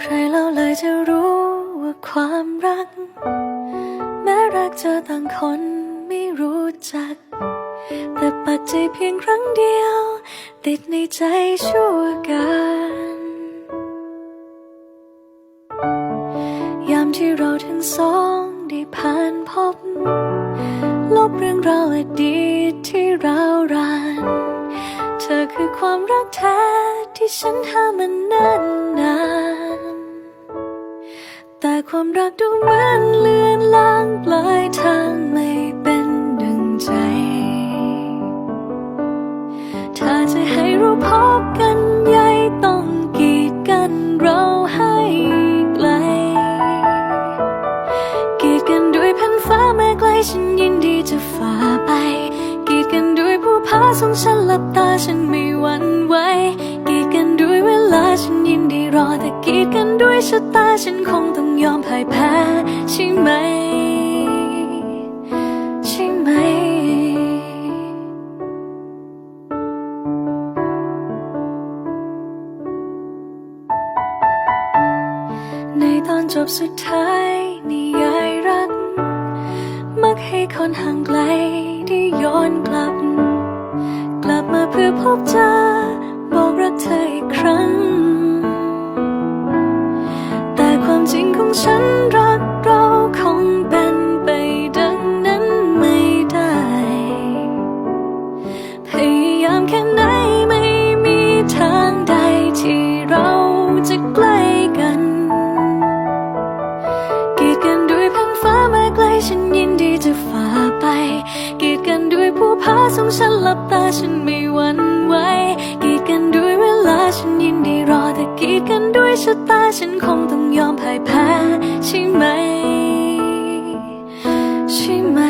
ใครเล่าเลยจะรู้ว่าความรัก แม้รักเจอต่างคนไม่รู้จัก แต่ปักใจเพียงครั้งเดียว ติดในใจชั่วกันยามที่เราทั้งสองได้ผ่านพบ ลบเรื่องราวอดีตที่ราวรานเธอคือความรักแท้ที่ฉันหามันนานนาน แต่ความรักดูเหมือนเลือนลางปลายทางไม่เป็นดังใจ ถ้าจะให้เราพบกันใหญ่ต้องกีดกันเราให้ไกล กีดกันด้วยแผ่นฟ้าแม้ไกลฉันยินดีจะฝ่าไป กีดกันด้วยผู้พาส่งฉันหลับตาฉันไม่หวั่นไหวกีดกันด้วยเวลาฉันยินดีรอแต่กีดกันด้วยชะ ฉันคงต้องยอมพ่ายแพ้ใช่ไหม ใช่ไหม ในตอนจบสุดท้ายนิยายรัก มักให้คนห่างไกลได้ย้อนกลับ กลับมาเพื่อพบเจอบอกรักเธออีกครั้ง กีดกันด้วยผู้พาส่งฉันหลับตาฉันไม่หวั่นไหวกีดกันด้วยเวลาฉันยินดีรอแต่กีดกันด้วยชะตาฉันคงต้องยอมพ่ายแพ้ใช่ไหมใช่ไหม